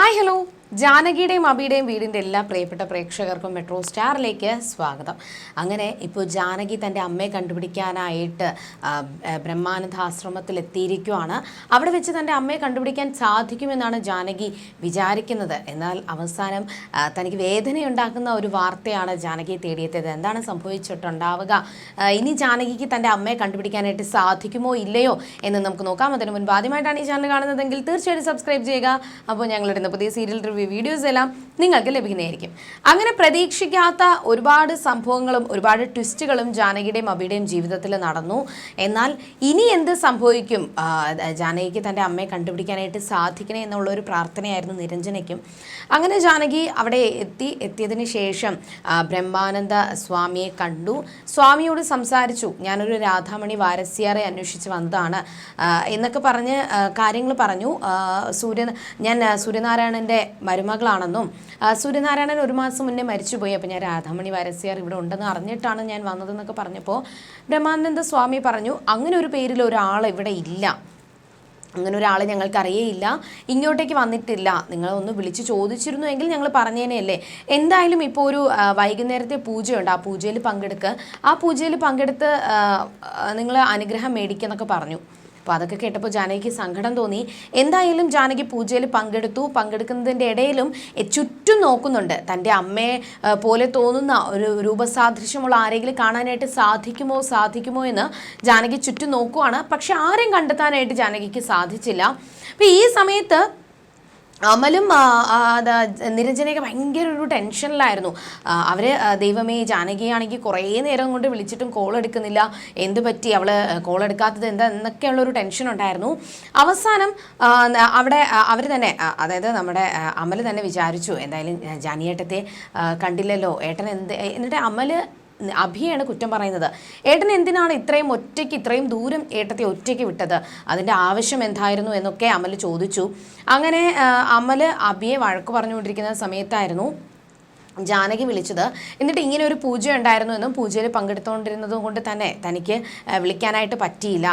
Hi hello ജാനകിയുടെയും അബിയുടെയും വീടിന്റെ എല്ലാ പ്രിയപ്പെട്ട പ്രേക്ഷകർക്കും മെട്രോ സ്റ്റാറിലേക്ക് സ്വാഗതം. അങ്ങനെ ഇപ്പോൾ ജാനകി തന്റെ അമ്മയെ കണ്ടുപിടിക്കാനായിട്ട് ബ്രഹ്മാനന്ദാശ്രമത്തിൽ എത്തിയിരിക്കുവാണ് അവിടെ വെച്ച് തന്റെ അമ്മയെ കണ്ടുപിടിക്കാൻ സാധിക്കുമെന്നാണ് ജാനകി വിചാരിക്കുന്നത്. എന്നാൽ അവസാനം തനിക്ക് വേദനയുണ്ടാക്കുന്ന ഒരു വാർത്തയാണ് ജാനകിയെ തേടിയെത്തിയത്. എന്താണ് സംഭവിച്ചിട്ടുണ്ടാവുക? ഇനി ജാനകിക്ക് തന്റെ അമ്മയെ കണ്ടുപിടിക്കാനായിട്ട് സാധിക്കുമോ ഇല്ലയോ എന്ന് നമുക്ക് നോക്കാം. അതിന് മുൻപ് ആദ്യമായിട്ടാണ് ഈ ചാനൽ കാണുന്നതെങ്കിൽ തീർച്ചയായിട്ടും സബ്സ്ക്രൈബ് ചെയ്യുക. അപ്പോൾ ഞങ്ങളിടുന്ന പുതിയ സീരിയൽ റിവ്യൂ വീഡിയോസ് എല്ലാം നിങ്ങൾക്ക് ലഭിക്കുന്നതായിരിക്കും. അങ്ങനെ പ്രതീക്ഷിക്കാത്ത ഒരുപാട് സംഭവങ്ങളും ഒരുപാട് ട്വിസ്റ്റുകളും ജാനകിയുടെയും അബിയുടെയും ജീവിതത്തിൽ നടന്നു. എന്നാൽ ഇനി എന്ത് സംഭവിക്കും? ജാനകിക്ക് തന്റെ അമ്മയെ കണ്ടുപിടിക്കാനായിട്ട് സാധിക്കണേ എന്നുള്ള ഒരു പ്രാർത്ഥനയായിരുന്നു നിരഞ്ജനയ്ക്കും. അങ്ങനെ ജാനകി അവിടെ എത്തി എത്തിയതിന് ശേഷം ബ്രഹ്മാനന്ദ സ്വാമിയെ കണ്ടു. സ്വാമിയോട് സംസാരിച്ചു. ഞാനൊരു രാധാമണി വാരസ്യാറെ അന്വേഷിച്ച് വന്നതാണ്. എന്നൊക്കെ പറഞ്ഞ് കാര്യങ്ങൾ പറഞ്ഞു. സൂര്യ ഞാൻ സൂര്യനാരായണന്റെ മരുമകളാണെന്നും സൂര്യനാരായണൻ ഒരു മാസം മുന്നേ മരിച്ചുപോയി. അപ്പോൾ ഞാൻ രാധാമണി വാരസ്യാർ ഇവിടെ ഉണ്ടെന്ന് അറിഞ്ഞിട്ടാണ് ഞാൻ വന്നതെന്നൊക്കെ പറഞ്ഞപ്പോൾ ബ്രഹ്മാനന്ദ സ്വാമി പറഞ്ഞു അങ്ങനെ ഒരു പേരിൽ ഒരാൾ ഇവിടെ ഇല്ല. അങ്ങനെ ഒരാളെ ഞങ്ങൾക്കറിയേയില്ല ഇങ്ങോട്ടേക്ക് വന്നിട്ടില്ല. നിങ്ങളൊന്ന് വിളിച്ച് ചോദിച്ചിരുന്നു എങ്കിൽ ഞങ്ങൾ പറഞ്ഞേനെയല്ലേ എന്തായാലും ഇപ്പോൾ ഒരു വൈകുന്നേരത്തെ പൂജയുണ്ട്. ആ പൂജയിൽ പങ്കെടുക്കുക ആ പൂജയിൽ പങ്കെടുത്ത് നിങ്ങൾ അനുഗ്രഹം മേടിക്കുക എന്നൊക്കെ പറഞ്ഞു. അപ്പോൾ അതൊക്കെ കേട്ടപ്പോൾ ജാനകിക്ക് സങ്കടം തോന്നി. എന്തായാലും ജാനകി പൂജയിൽ പങ്കെടുത്തു. പങ്കെടുക്കുന്നതിന്റെ ഇടയിലും ചുറ്റും നോക്കുന്നുണ്ട്. തന്റെ അമ്മയെ പോലെ തോന്നുന്ന ഒരു രൂപസാദൃശ്യമുള്ള ആരെങ്കിലും കാണാനായിട്ട് സാധിക്കുമോ സാധിക്കുമോ എന്ന് ജാനകി ചുറ്റും നോക്കുവാണ്. പക്ഷെ ആരെയും കണ്ടെത്താനായിട്ട് ജാനകിക്ക് സാധിച്ചില്ല. അപ്പോൾ ഈ സമയത്ത് അമലും നിരഞ്ജനയൊക്കെ ഭയങ്കര ഒരു ടെൻഷനിലായിരുന്നു. അവർ ദൈവമേ ജാനകിയാണെങ്കിൽ കുറേ നേരം കൊണ്ട് വിളിച്ചിട്ടും കോൾ എടുക്കുന്നില്ല. എന്ത് പറ്റി? അവൾ കോൾ എടുക്കാത്തത് എന്താ? എന്നൊക്കെയുള്ള ഒരു ടെൻഷൻ ഉണ്ടായിരുന്നു. അവസാനം അവിടെ അവർ തന്നെ അതായത് നമ്മുടെ അമൽ തന്നെ വിചാരിച്ചു എന്തായാലും ജാനിയേട്ടത്തെ കണ്ടില്ലല്ലോ. ഏട്ടൻ എന്ത് എന്നിട്ട് അമൽ അഭിയാണ് കുറ്റം പറയുന്നത്. ഏട്ടൻ എന്തിനാണ് ഇത്രയും ഒറ്റയ്ക്ക് ഇത്രയും ദൂരം ഏട്ടത്തെ ഒറ്റയ്ക്ക് വിട്ടത്? അതിന്റെ ആവശ്യം എന്തായിരുന്നു എന്നൊക്കെ അമൽ ചോദിച്ചു. അങ്ങനെ അമൽ അഭിയെ വഴക്ക് പറഞ്ഞുകൊണ്ടിരിക്കുന്ന സമയത്തായിരുന്നു ജാനകി വിളിച്ചത്. എന്നിട്ട് ഇങ്ങനെ ഒരു പൂജ ഉണ്ടായിരുന്നു എന്നും പൂജയിൽ പങ്കെടുത്തുകൊണ്ടിരുന്നത് കൊണ്ട് തന്നെ തനിക്ക് വിളിക്കാനായിട്ട് പറ്റിയില്ല.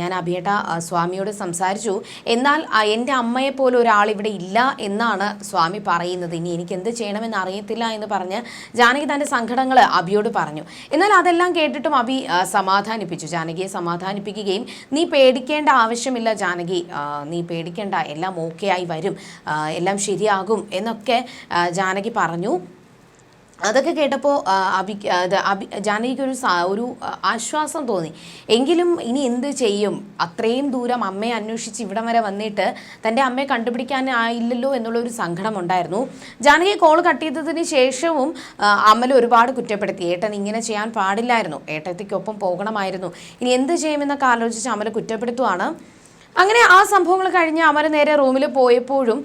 ഞാൻ അഭിയേട്ട സ്വാമിയോട് സംസാരിച്ചു. എന്നാൽ എന്റെ അമ്മയെ പോലെ ഒരാൾ ഇവിടെ ഇല്ല എന്നാണ് സ്വാമി പറയുന്നത്. ഇനി എനിക്ക് എന്ത് ചെയ്യണമെന്ന് അറിയത്തില്ല എന്ന് പറഞ്ഞ് ജാനകി തന്റെ സങ്കടങ്ങൾ അഭിയോട് പറഞ്ഞു. എന്നാൽ അതെല്ലാം കേട്ടിട്ടും അഭി സമാധാനിപ്പിച്ചു. ജാനകിയെ സമാധാനിപ്പിക്കുകയും നീ പേടിക്കേണ്ട ആവശ്യമില്ല ജാനകി. നീ പേടിക്കേണ്ട. എല്ലാം ഓക്കെ ആയി വരും. എല്ലാം ശരിയാകും. എന്നൊക്കെ ജാനകി പറഞ്ഞു. അതൊക്കെ കേട്ടപ്പോൾ അഭി അത് അഭി ജാനകിക്കൊരു ഒരു ആശ്വാസം തോന്നി. എങ്കിലും ഇനി എന്ത് ചെയ്യും? അത്രയും ദൂരം അമ്മയെ അന്വേഷിച്ച് ഇവിടം വരെ വന്നിട്ട് തന്റെ അമ്മയെ കണ്ടുപിടിക്കാനായില്ലല്ലോ എന്നുള്ളൊരു സങ്കടം ഉണ്ടായിരുന്നു ജാനകി കോൾ കട്ട് ചെയ്തതിന് ശേഷവും അമ്മൽ ഒരുപാട് കുറ്റപ്പെടുത്തി. ഏട്ടൻ ഇങ്ങനെ ചെയ്യാൻ പാടില്ലായിരുന്നു. ഏട്ടത്തിക്കൊപ്പം പോകണമായിരുന്നു. ഇനി എന്ത് ചെയ്യുമെന്നൊക്കെ ആലോചിച്ച് അമൽ കുറ്റപ്പെടുത്തുവാണ്. അങ്ങനെ ആ സംഭവങ്ങൾ കഴിഞ്ഞ് അമൽ നേരെ റൂമിൽ പോയപ്പോഴും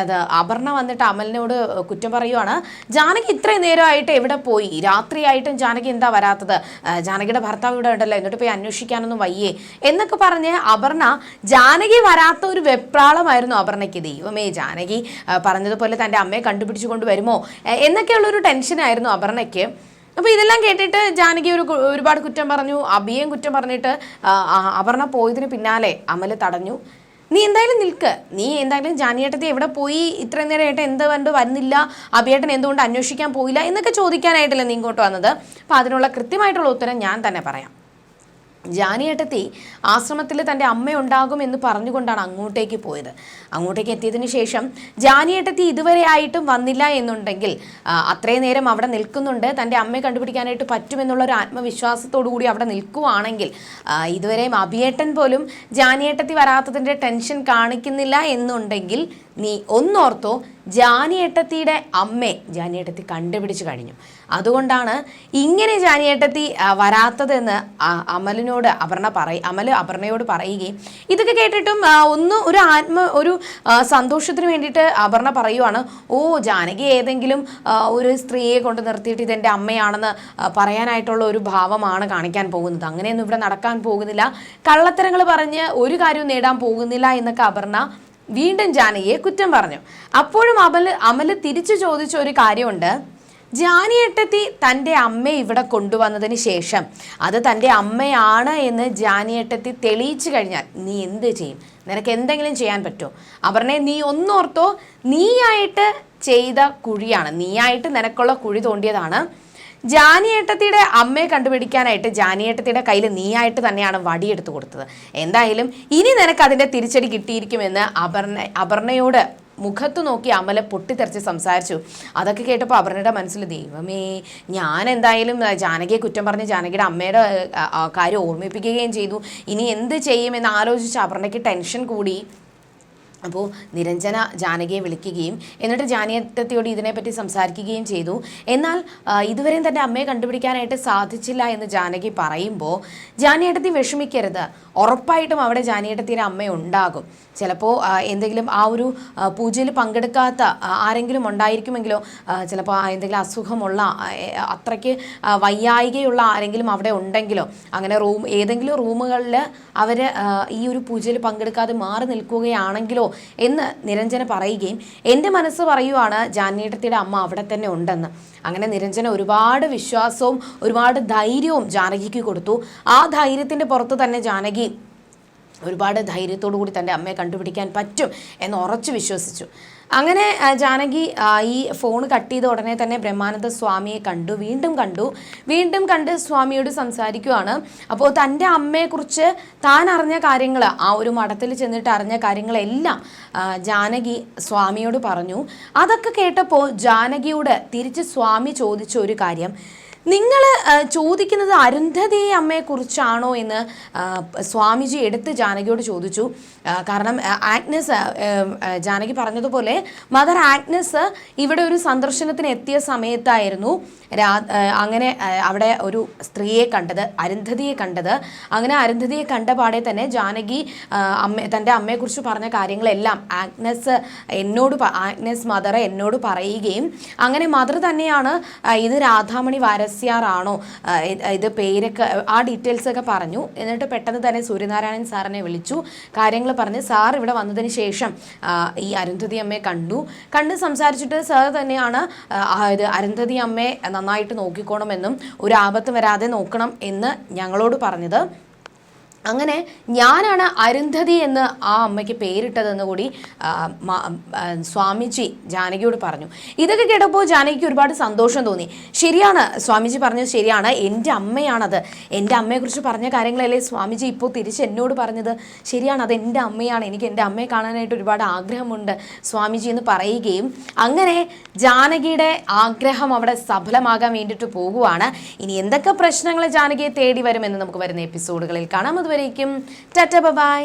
അത് അപർണ വന്നിട്ട് അമലിനോട് കുറ്റം പറയുവാണ് ജാനകി ഇത്രയും നേരമായിട്ട് എവിടെ പോയി? രാത്രിയായിട്ടും ജാനകി എന്താ വരാത്തത്? ജാനകിയുടെ ഭർത്താവ് ഇവിടെ ഉണ്ടല്ലോ എന്നിട്ട് പോയി അന്വേഷിക്കാനൊന്നും വയ്യേ? എന്നൊക്കെ പറഞ്ഞ് അപർണ ജാനകി വരാത്ത ഒരു വെപ്രാളമായിരുന്നു അപർണയ്ക്ക് ദൈവമേ ജാനകി പറഞ്ഞതുപോലെ തന്റെ അമ്മയെ കണ്ടുപിടിച്ചു കൊണ്ട് വരുമോ എന്നൊക്കെയുള്ളൊരു ടെൻഷനായിരുന്നു അപർണയ്ക്ക്. അപ്പോൾ ഇതെല്ലാം കേട്ടിട്ട് ജാനകി ഒരു ഒരുപാട് കുറ്റം പറഞ്ഞു അബിയേയും കുറ്റം പറഞ്ഞിട്ട് അപർണ പോയതിന് പിന്നാലെ അമൽ തടഞ്ഞു. നീ എന്തായാലും നിൽക്ക്. നീ എന്തായാലും ജാനിയേട്ടത്തെ എവിടെ പോയി? ഇത്രയും നേരം ഏട്ടൻ എന്ത് കണ്ട് വരുന്നില്ല? അഭിയേട്ടൻ എന്തുകൊണ്ട് അന്വേഷിക്കാൻ പോയില്ല? എന്നൊക്കെ ചോദിക്കാനായിട്ടല്ലേ നീ ഇങ്ങോട്ട് വന്നത്? അപ്പോൾ അതിനുള്ള കൃത്യമായിട്ടുള്ള ഉത്തരം ഞാൻ തന്നെ പറയാം. ജാനിയേട്ടത്തി ആശ്രമത്തിൽ തന്റെ അമ്മയുണ്ടാകും എന്ന് പറഞ്ഞുകൊണ്ടാണ് അങ്ങോട്ടേക്ക് പോയത്. അങ്ങോട്ടേക്ക് എത്തിയതിന് ശേഷം ജാനിയേട്ടത്തി ഇതുവരെ ആയിട്ടും വന്നില്ല എന്നുണ്ടെങ്കിൽ അത്രയും നേരം അവിടെ നിൽക്കുന്നുണ്ട്. തന്റെ അമ്മയെ കണ്ടുപിടിക്കാനായിട്ട് പറ്റുമെന്നുള്ള ഒരു ആത്മവിശ്വാസത്തോടു കൂടി അവിടെ നിൽക്കുവാണെങ്കിൽ ഇതുവരെയും അഭിയേട്ടൻ പോലും ജാനിയേട്ടത്തി വരാത്തതിന്റെ ടെൻഷൻ കാണിക്കുന്നില്ല എന്നുണ്ടെങ്കിൽ നീ ഒന്നോർത്തോ ജാനിയേട്ടത്തിയുടെ അമ്മയെ ജാനിയേട്ടത്തി കണ്ടുപിടിച്ച് കഴിഞ്ഞു. അതുകൊണ്ടാണ് ഇങ്ങനെ ജാനിയേട്ടത്തി വരാത്തതെന്ന് അമലിനോട് അപർണ പറ അമൽ അപർണയോട് പറയുകയും ഇതൊക്കെ കേട്ടിട്ടും ഒന്ന് ഒരു ആത്മ ഒരു സന്തോഷത്തിന് വേണ്ടിയിട്ട് അപർണ പറയുവാണ് ഓ ജാനകി ഏതെങ്കിലും ഒരു സ്ത്രീയെ കൊണ്ട് നിർത്തിയിട്ട് ഇതെന്റെ അമ്മയാണെന്ന് പറയാനായിട്ടുള്ള ഒരു ഭാവമാണ് കാണിക്കാൻ പോകുന്നത്. അങ്ങനെയൊന്നും ഇവിടെ നടക്കാൻ പോകുന്നില്ല. കള്ളത്തരങ്ങൾ പറഞ്ഞ് ഒരു കാര്യവും നേടാൻ പോകുന്നില്ല എന്നൊക്കെ അപർണ വീണ്ടും ജാനകിയെ കുറ്റം പറഞ്ഞു. അപ്പോഴും അമൽ അമൽ തിരിച്ചു ചോദിച്ച ഒരു കാര്യമുണ്ട്. ജാനിയേട്ടത്തി തന്റെ അമ്മയെ ഇവിടെ കൊണ്ടുവന്നതിന് ശേഷം അത് തന്റെ അമ്മയാണ് എന്ന് ജാനിയേട്ടത്തി തെളിയിച്ചു കഴിഞ്ഞാൽ നീ എന്ത് ചെയ്യും? നിനക്ക് എന്തെങ്കിലും ചെയ്യാൻ പറ്റുമോ അപർണെ നീ ഒന്നോർത്തോ? നീയായിട്ട് ചെയ്ത കുഴിയാണ്. നീയായിട്ട് നിനക്കുള്ള കുഴി തോണ്ടിയതാണ്. ജാനിയേട്ടത്തിയുടെ അമ്മയെ കണ്ടുപിടിക്കാനായിട്ട് ജാനിയേട്ടത്തിയുടെ കയ്യിൽ നീയായിട്ട് തന്നെയാണ് വടിയെടുത്ത് കൊടുത്തത്. എന്തായാലും ഇനി നിനക്ക് അതിന്റെ തിരിച്ചടി കിട്ടിയിരിക്കുമെന്ന് അപർണ അപർണയോട് മുഖത്ത് നോക്കി അമല പൊട്ടിത്തെറിച്ച് സംസാരിച്ചു. അതൊക്കെ കേട്ടപ്പോൾ അപർണയുടെ മനസ്സിൽ ദൈവമേ ഞാൻ എന്തായാലും ജാനകിയെ കുറ്റം പറഞ്ഞ് ജാനകിയുടെ അമ്മയുടെ കാര്യം ഓർമ്മിപ്പിക്കുകയും ചെയ്തു. ഇനി എന്ത് ചെയ്യുമെന്ന് ആലോചിച്ച് അപർണയ്ക്ക് ടെൻഷൻ കൂടി. അപ്പോൾ നിരഞ്ജന ജാനകിയെ വിളിക്കുകയും എന്നിട്ട് ജാനിയത്തത്തിയോട് ഇതിനെപ്പറ്റി സംസാരിക്കുകയും ചെയ്തു. എന്നാൽ ഇതുവരെയും തന്റെ അമ്മയെ കണ്ടുപിടിക്കാനായിട്ട് സാധിച്ചില്ല എന്ന് ജാനകി പറയുമ്പോൾ ജാനിയേട്ടത്തി വിഷമിക്കരുത്. ഉറപ്പായിട്ടും അവിടെ ജാനിയേട്ടത്തിന്റെ അമ്മ ഉണ്ടാകും. ചിലപ്പോൾ എന്തെങ്കിലും ആ ഒരു പൂജയിൽ പങ്കെടുക്കാത്ത ആരെങ്കിലും ഉണ്ടായിരിക്കുമെങ്കിലോ ചിലപ്പോൾ എന്തെങ്കിലും അസുഖമുള്ള അത്രയ്ക്ക് വയ്യായികയുള്ള ആരെങ്കിലും അവിടെ ഉണ്ടെങ്കിലോ അങ്ങനെ റൂം ഏതെങ്കിലും റൂമുകളിൽ അവർ ഈ ഒരു പൂജയിൽ പങ്കെടുക്കാതെ മാറി നിൽക്കുകയാണെങ്കിലോ എന്ന് നിരഞ്ജന പറയുകയും എന്റെ മനസ്സ് പറയുവാണ് ജാനേട്ടത്തിയുടെ അമ്മ അവിടെ തന്നെ ഉണ്ടെന്ന്. അങ്ങനെ നിരഞ്ജന ഒരുപാട് വിശ്വാസവും ഒരുപാട് ധൈര്യവും ജാനകിക്ക് കൊടുത്തു. ആ ധൈര്യത്തിന്റെ പുറത്ത് തന്നെ ജാനകി ഒരുപാട് ധൈര്യത്തോടു കൂടി തന്റെ അമ്മയെ കണ്ടുപിടിക്കാൻ പറ്റും എന്ന് ഉറച്ചു വിശ്വസിച്ചു. അങ്ങനെ ജാനകി ഈ ഫോൺ കട്ട് ചെയ്ത ഉടനെ തന്നെ ബ്രഹ്മാനന്ദ സ്വാമിയെ കണ്ടു വീണ്ടും കണ്ടു. വീണ്ടും കണ്ട് സ്വാമിയോട് സംസാരിക്കുവാണ്. അപ്പോൾ തന്റെ അമ്മയെക്കുറിച്ച് താൻ അറിഞ്ഞ കാര്യങ്ങൾ ആ ഒരു മഠത്തിൽ ചെന്നിട്ട് അറിഞ്ഞ കാര്യങ്ങളെല്ലാം ജാനകി സ്വാമിയോട് പറഞ്ഞു. അതൊക്കെ കേട്ടപ്പോൾ ജാനകിയോട് തിരിച്ച് സ്വാമി ചോദിച്ച ഒരു കാര്യം. നിങ്ങൾ ചോദിക്കുന്നത് അരുന്ധതി അമ്മയെക്കുറിച്ചാണോ എന്ന് സ്വാമിജി എടുത്ത് ജാനകിയോട് ചോദിച്ചു. കാരണം ആഗ്നസ് ജാനകി പറഞ്ഞതുപോലെ മദർ ആഗ്നസ് ഇവിടെ ഒരു സന്ദർശനത്തിന് എത്തിയ സമയത്തായിരുന്നു രാ അങ്ങനെ അവിടെ ഒരു സ്ത്രീയെ കണ്ടത് അരുന്ധതിയെ കണ്ടത്. അങ്ങനെ അരുന്ധതിയെ കണ്ട പാടെ തന്നെ ജാനകി അമ്മ തന്റെ അമ്മയെക്കുറിച്ച് പറഞ്ഞ കാര്യങ്ങളെല്ലാം ആഗ്നസ് എന്നോട് ആഗ്നസ് മദർ എന്നോട് പറയുകയും അങ്ങനെ മദർ തന്നെയാണ് ഇത് രാധാമണി വാരസ്യാറാണോ ആർ ഇത് ഇത് പേരൊക്കെ ആ ഡീറ്റെയിൽസ് ഒക്കെ പറഞ്ഞു. എന്നിട്ട് പെട്ടെന്ന് തന്നെ സൂര്യനാരായണൻ സാറിനെ വിളിച്ചു. കാര്യങ്ങൾ പറഞ്ഞ് സാർ ഇവിടെ വന്നതിന് ശേഷം ഈ അരുന്ധതി അമ്മയെ കണ്ടു. കണ്ട് സംസാരിച്ചിട്ട് സാർ തന്നെയാണ് ഇത് അരുന്ധതി അമ്മയെ നന്നായിട്ട് നോക്കിക്കോണമെന്നും ഒരു ആപത്ത് വരാതെ നോക്കണം എന്ന് ഞങ്ങളോട് പറഞ്ഞത്. അങ്ങനെ ഞാനാണ് അരുന്ധതി എന്ന് ആ അമ്മയ്ക്ക് പേരിട്ടതെന്ന് കൂടി സ്വാമിജി ജാനകിയോട് പറഞ്ഞു. ഇതൊക്കെ കേട്ടപ്പോൾ ജാനകിക്ക് ഒരുപാട് സന്തോഷം തോന്നി. ശരിയാണ് സ്വാമിജി പറഞ്ഞത് ശരിയാണ്. എന്റെ അമ്മയാണത്. എന്റെ അമ്മയെക്കുറിച്ച് പറഞ്ഞ കാര്യങ്ങളല്ലേ സ്വാമിജി ഇപ്പോൾ തിരിച്ച് എന്നോട് പറഞ്ഞത്? ശരിയാണ് അത് എന്റെ അമ്മയാണ്. എനിക്ക് എന്റെ അമ്മയെ കാണാനായിട്ട് ഒരുപാട് ആഗ്രഹമുണ്ട് സ്വാമിജി എന്ന് പറയുകയും. അങ്ങനെ ജാനകിയുടെ ആഗ്രഹം അവിടെ സഫലമാകാൻ വേണ്ടിയിട്ട് പോകുവാണ്. ഇനി എന്തൊക്കെ പ്രശ്നങ്ങൾ ജാനകിയെ തേടി വരുമെന്ന് നമുക്ക് വരുന്ന എപ്പിസോഡുകളിൽ കാണാം. അതുവരേക്കും. ടാറ്റ ബൈ